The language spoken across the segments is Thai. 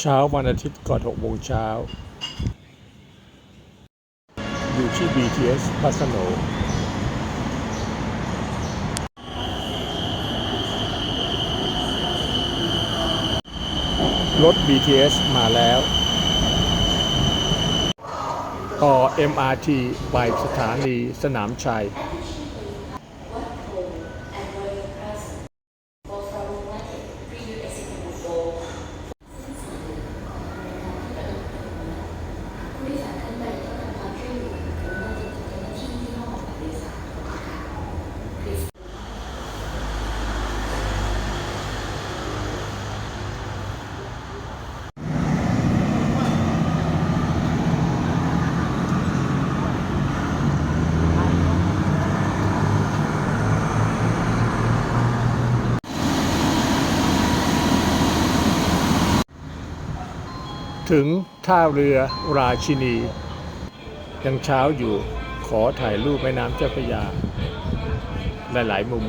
เช้าวันอาทิตย์ก่อน6โมงเช้า อยู่ที่ BTS พัสโนรถ BTS มาแล้ว ต่อ MRT ไปสถานีสนามชัย ถึงท่าเรือราชินี ยังเช้าอยู่ขอถ่ายรูปแม่น้ำเจ้าพระยา หลาย ๆ มุม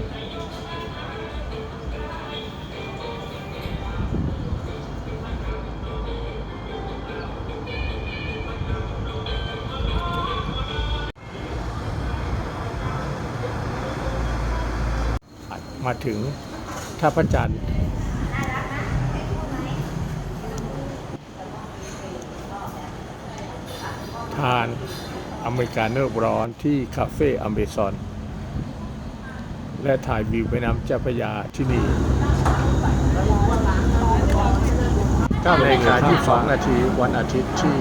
มาถึงท่าพระจันทร์ ทานอเมริกาเนอร์ร้อนที่คาเฟ่อเมซอน และถ่ายวิวแม่น้ำเจ้าพระยาที่นี่9นาฬิกา22นาทีวันอาทิตย์ที่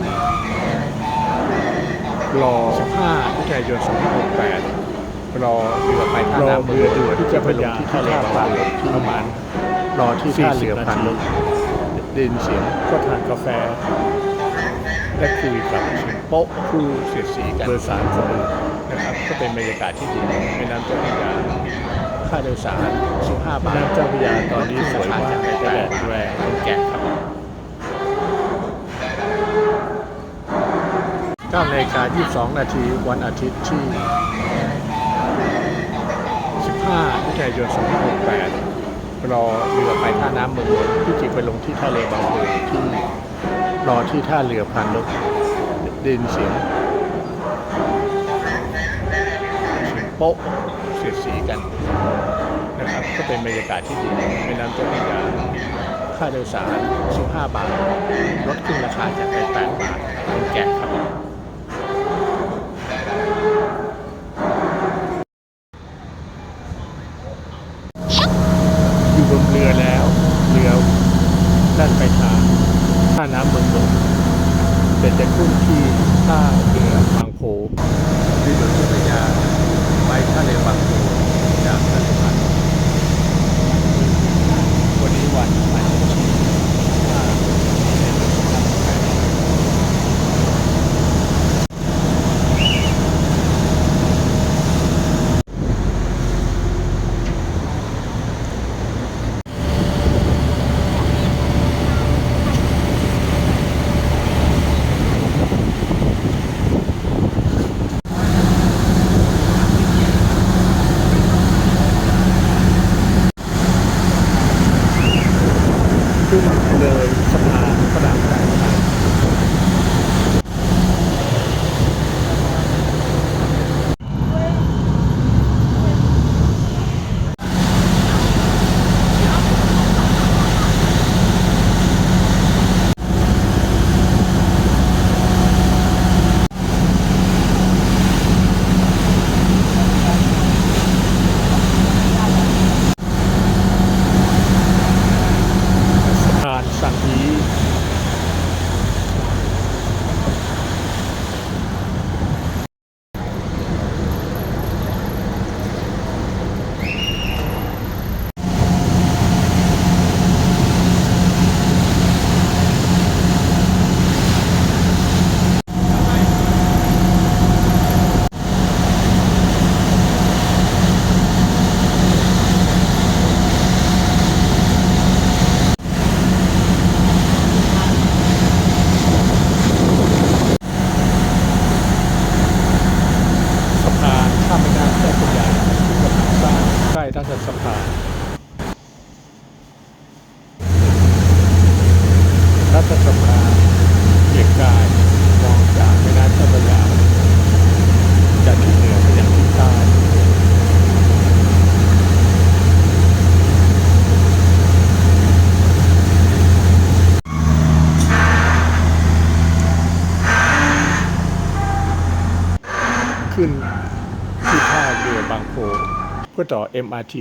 รอ15มิถุนายน2568รอเรือไปท่ารอน้ำเรือด่วนที่เจ้าพระยาที่ท่าปลาประมาณรอที่ท่าเรือพันลนาทีได้ยินเสียงก็ทานกาแฟ และคุยกับโป๊ะครูเสียดสีกันเบอร์สามคนหนึ่งนะครับก็เป็นบรรยากาศที่ดีแม่น้ำเจ้าพระยาค่าโดยสาร15บาทแม่น้ำเจ้าพระยาตอนนี้สวยมากแต่แดดแรงแกะครับ9นาฬิกา22 นาทีวันอาทิตย์ที่ 15มิถุนายน2568รอเรือไปท่าน้ำเมืองนนท์ที่จริงไปลงที่ท่าเรือบางปูที่ รอที่ท่าเรือพันลกดินเสียงโป๊ะเสียดสีกันนะครับก็เป็นบรรยากาศที่ดีแม่น้ำเจ้าพระยาค่าโดยสาร 15 บาทลดขึ้นราคาจากไป8บาทเป็นแกะครับอยู่บนเรือแล้ว เรือด้านไปทาง น้ำเมืองนนท์แต่จะขึ้นที่ท่าเรือ ขึ้นที่ท่าเรือบางโพเพื่อต่อ MRT